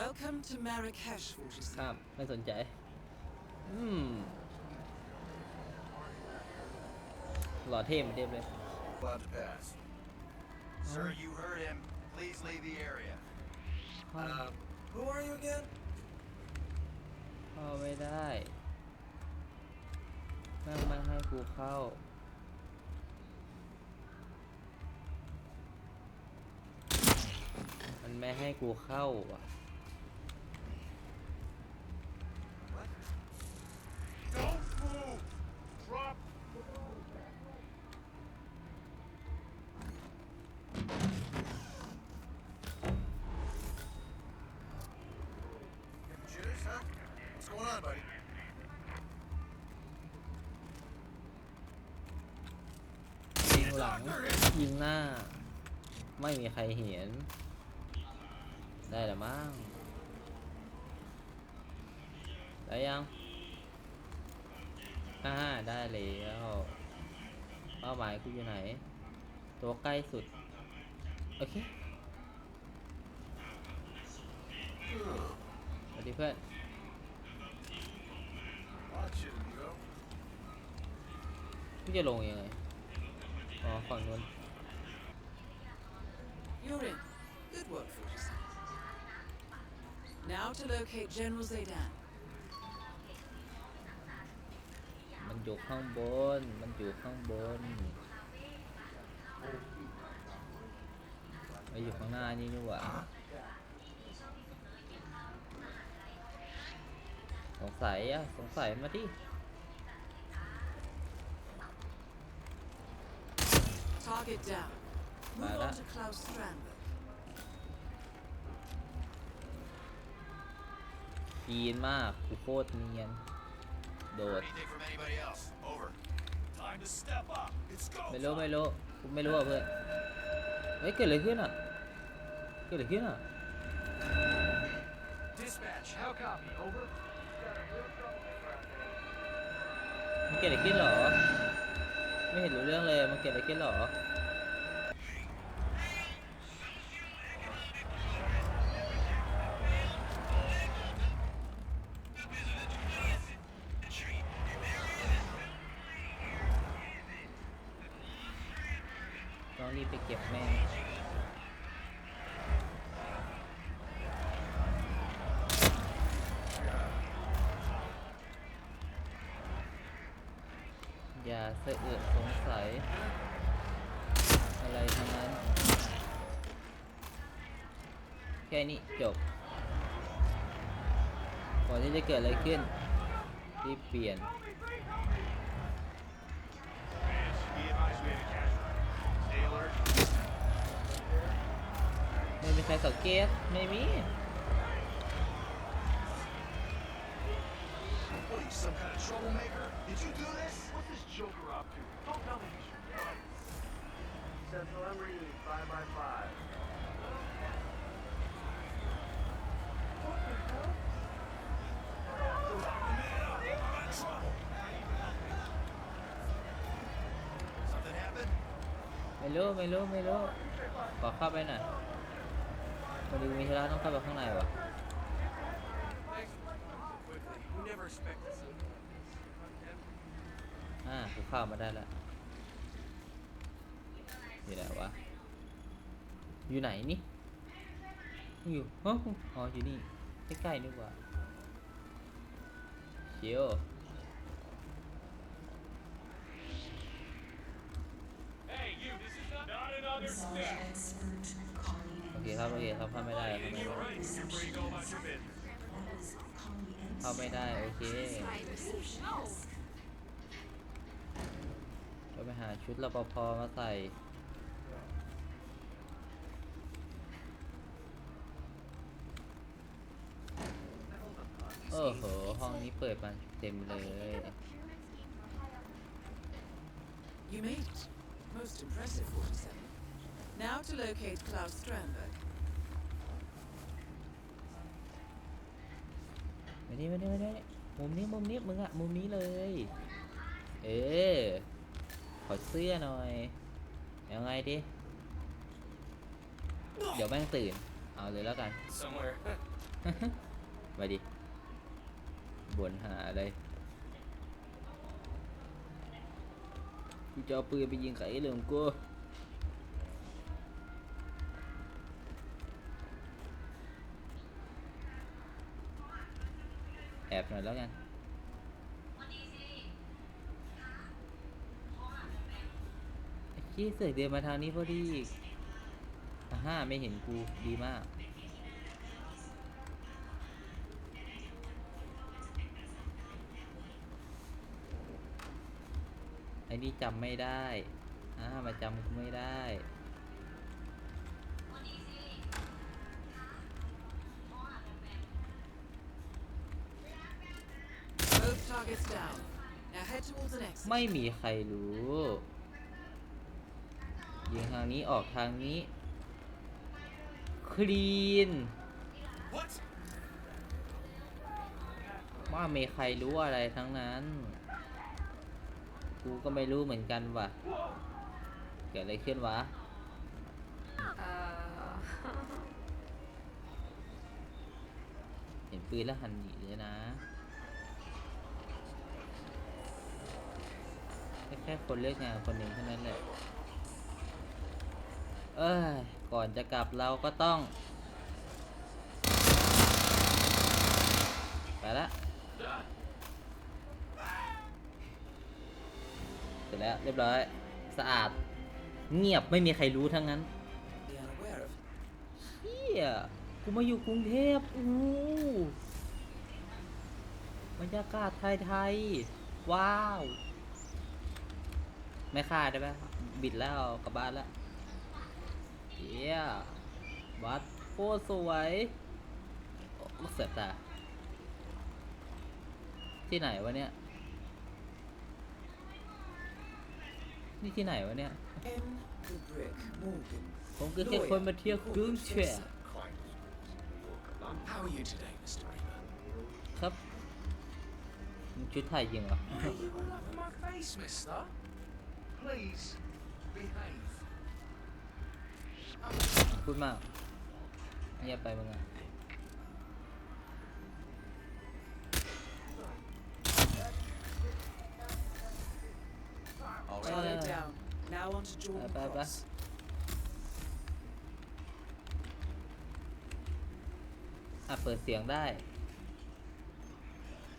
Welcome to Marrakesh 47. ครับไม่สนใจ อืม หล่อเท่เหมือนเดิมเลย Allowed to pass. Sir, you heard him. Please leave the area. Uh, who are you again? เข้าไม่ได้แม่งไม่ให้กูเข้า มันไม่ให้กูเข้าอ่ะ ยิงหลังยิงหน้า ไม่มีใครเห็น ได้แล้วมั้งได้ยังอ่าได้แล้วเป้าหมายกูอยู่ไหน ตัวใกล้สุด โอเคสวัสดีเพื่อนกูจะลงยังไง อ๋อฝั่งนู้น You're in. Good work, 47. Now to locate General Zaydan. มันอยู่ข้างบน มันอยู่ข้างบนมาอยู่ข้างหน้านี่นี่หว่าสงสัยอะสงสัยมาที่ Target down. Move Vale. on to Klaus Strandberg. จีนมากกูโคตรเนียน โดด Anything from anybody else? Over. Time to step up. It's go. ไม่รู้ไม่รู้กูไม่รู้อะเพื่อนเฮ้ยเกิดอะไรขึ้นอะ เกิดอะไรขึ้นอะ Dispatch. How copy? Over. มันเกิดอะไรขึ้นเหรอ ไม่เห็นรู้เรื่องเลยมันเกิดอะไรขึ้นหรอต้องรีบไปเก็บแม่ อย่าเสื่อึดสงสัย อะไรทั้งนั้น แค่นี้จบก่อนที่จะเกิดอะไรขึ้นรีบเปลี่ยนไม่มีใครสังเกตไม่มี What some kind of troublemaker? Did you do this? What's this joker up to? Don't tell me he's your brother. Central M reading, 5 by 5. 'Something happened? ไม่รู้ไม่รู้ไม่รู้ ขอเข้าไปหน่อยพอดีมีธุระต้องเข้าไปข้างในวะ Quickly. We never expected something. อ่ากูเข้ามาได้แล้วอยู่ไหนวะ อยู่ไหนนี่ อยู่ฮะอ๋อ อยู่นี่ ใกล้ๆนี่ว่าเชียวโอเคครับ โอเคครับเข้าไม่ได้เข้าไม่ได้เข้าไม่ได้โอเค ไปหาชุดรปภมาใส่ โอ้โห ห้องนี้เปิดมาเต็มเลย You made it. Most impressive, 47. Now to locate Klaus Strandberg. มานี่มานี่มานี่มุมนี้มุมนี้มึงอะมุมนี้เลย เออ ขอเสื้อหน่อยยังไงดิ เดี๋ยวแม่งตื่น เอาเลยแล้วกัน Somewhere. มาดิบ่นหาอะไรกูจะเอาปืนไปยิงใครเรื่องของกูแอบหน่อยแล้วกันไอ้ ขี้เสือกเดินมาทางนี้พอดีอีกอ่าฮ่าไม่เห็นกูดีมาก ไอ้นี่จำไม่ได้อ่ามาจำกูไม่ได้ Both targets down. Now head towards an exit. ไม่มีใครรู้ ยิงทางนี้ออกทางนี้ คลีน What? ว่าไม่ใครรู้อะไรทั้งนั้น กูก็ไม่รู้เหมือนกันว่ะ เกิดอะไรขึ้นวะเห็นปืนแล้วหันหนีเลยนะแค่แค่คนเลือกงานคนหนึ่งเท่านั้นแหละ เอ้ย ก่อนจะกลับเราก็ต้อง ไปละเสร็จแล้วเรียบร้อย สะอาด เงียบไม่มีใครรู้ทั้งนั้นเฮียกูมาอยู่กรุงเทพอู้บรรยากาศไทยๆว้าว ไม่ค่าได้ไหมบิดแล้วกลับบ้านแล้ว เฮียวัดโคตรสวยโอ้เสียบตาที่ไหนวะเนี่ย นี่ที่ไหนวะเนี่ย ผมก็แค่คนมาเที่ยวกรุงเทพครับชุดไทยจริงเหรอ Why are พูดมากเงียบไปมึงอะ All Target Yeah. down. Now on to Jordan Bye, bye, bye. Cross. อะเปิดเสียงได้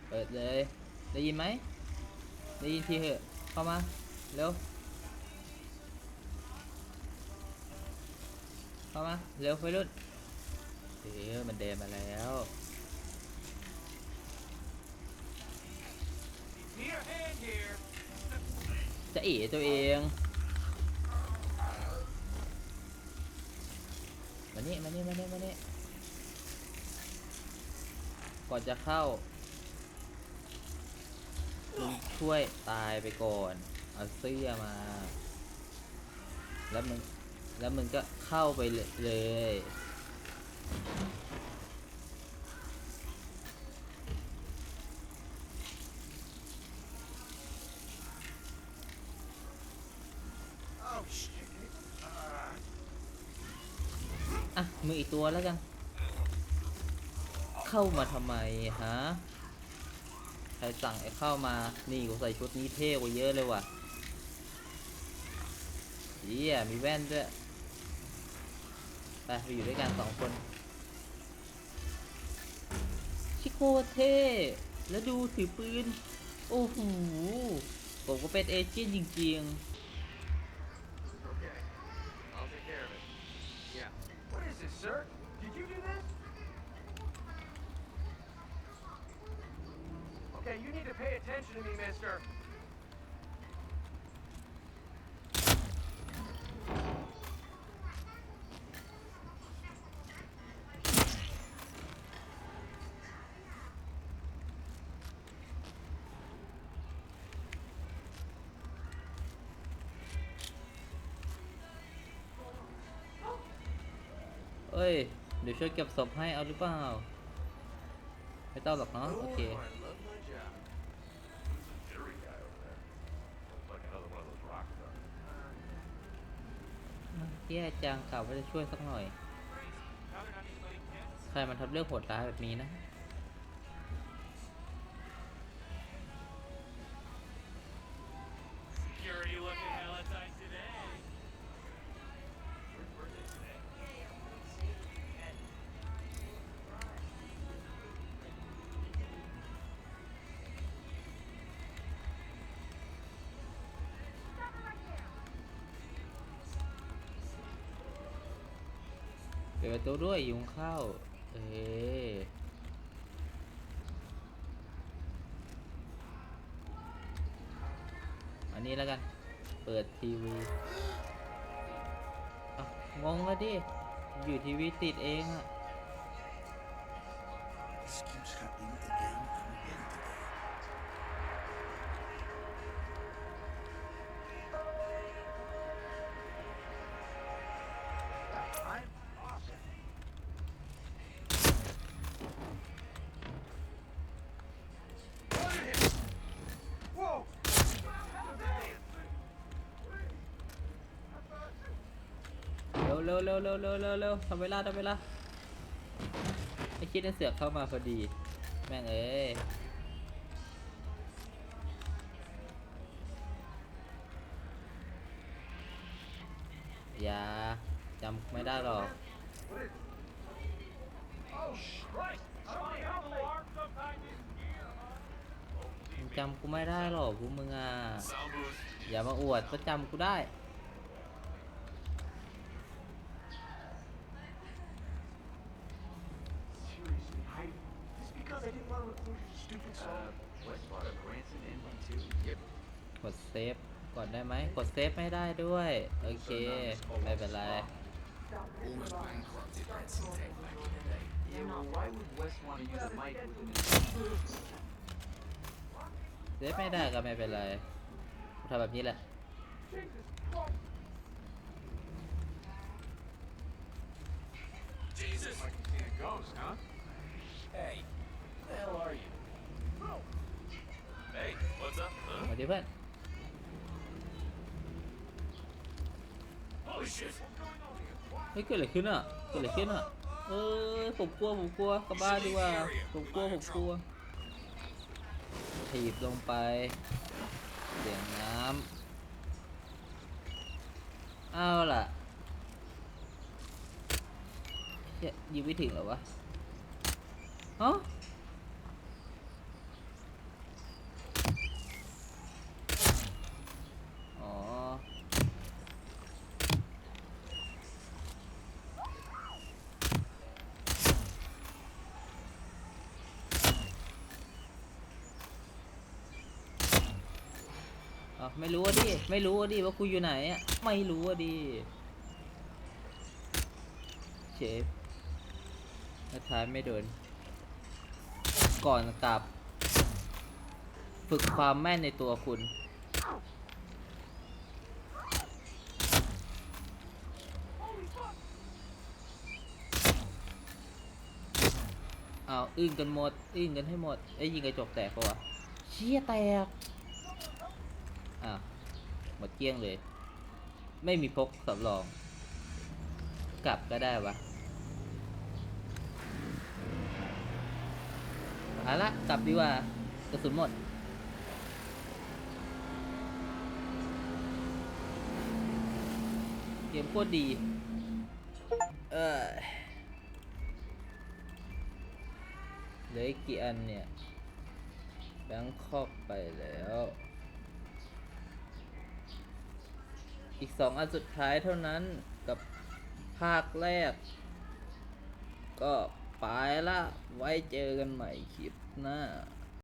เปิดเลย ได้ยินไหม ได้ยินทีเหอะ เข้ามา เร็ว มาเร็วไปรุ่นเดี๋ยวมันเดินมาแล้ว จะเอ๋ตัวเอง มานี่มานี่มานี่มานี่ก่อนจะเข้ามึงช่วยตายไปก่อน เอาเสื้อมา แล้วมึง แล้วมึงก็เข้าไปเลยอะมืออีกตัวแล้วกัน เข้ามาทำไมฮะ ใครสั่งไอ้เข้ามา นี่กูใส่ชุดนี้เท่กว่าเยอะเลยว่ะเฮียมีแว่นด้วย ไปไปอยู่ด้วยกันสองคน ชิโคตรเท่แล้วดูถือปืน โอ้โห ผมก็เป็นเอเจนต์จริง Okay. I'll take care of it. Yeah. What is this, sir? Did you do this? Okay, you need to pay attention to me, mister. เอ้ย เดี๋ยวช่วยเก็บศพให้เอาหรือเปล่า ไม่ต้องหรอกเนาะ โอเค Oh, I love my job. Scary guy over there. Like another one of those rock stars. แย่จังกล่าวว่าจะช่วยสักหน่อย Crazy. How did I รมันทำเรื่องโหดร้ายแบบนี้นะ ปิดประตูด้วยยุงเข้า เอ๊อันนี้แล้วกัน เปิดทีวีงงแล้วดิ อยู่ทีวีติดเองอะ เร็วเร็วเร็วเร็วเร็วเร็วทำเวลาทำเวลาไอ้คิดนั่นเสือกเข้ามาพอดี แม่งเอ้ยอย่าจำไม่ได้หรอก จำกูไม่ได้หรอกพวกมึงอะ อย่ามาอวดก็จำกูได้ เซฟก่อนได้ไหมกดเซฟไม่ได้ด้วย โอเค ไม่เป็นไร Almost bankrupted Benson Tech back in the day. Yeah, well, why would West want to use a mic with an เซฟไม่ได้ก็ไม่เป็นไรกูทำแบบนี้แหละ Jesus! Like you seen a ghost, huh? Hey, who the hell are you? Hey, what's up? ส Huh? วัสดีเพื่อน เฮ้ยเกิดอะไรขึ้นอะเกิดอะไรขึ้นอะเออผมกลัวผมกลัวกลับบ้านดีกว่าผมกลัวผมกลัวถีบลงไปเสียงน้ำเอาล่ะเหี้ยยิงไม่ถึงหรอวะฮะอ๋อ อ๋อ ไม่รู้อะดิ ไม่รู้อะดิว่ากูอยู่ไหนอะไม่รู้อะดิเชฟสุดท้ายไม่โดน ก่อนกลับ ฝึกความแม่นในตัวคุณ เอาอึ้งกันหมด อึ้งกันให้หมดเอ้ยยิงกระจกแตกปะวะเชี่ยแตก ดเกลี้ยงเลย ไม่มีพกสำรอง กลับก็ได้วะเอาละกลับดีกว่ากระสุนหมดเกมโคตรดี เออเหลืออีกกี่อันเนี่ยแบงคอกไปแล้ว อีกสองอันสุดท้ายเท่านั้นกับภาคแรก ก็ไปละไว้เจอกันใหม่คลิปหน้า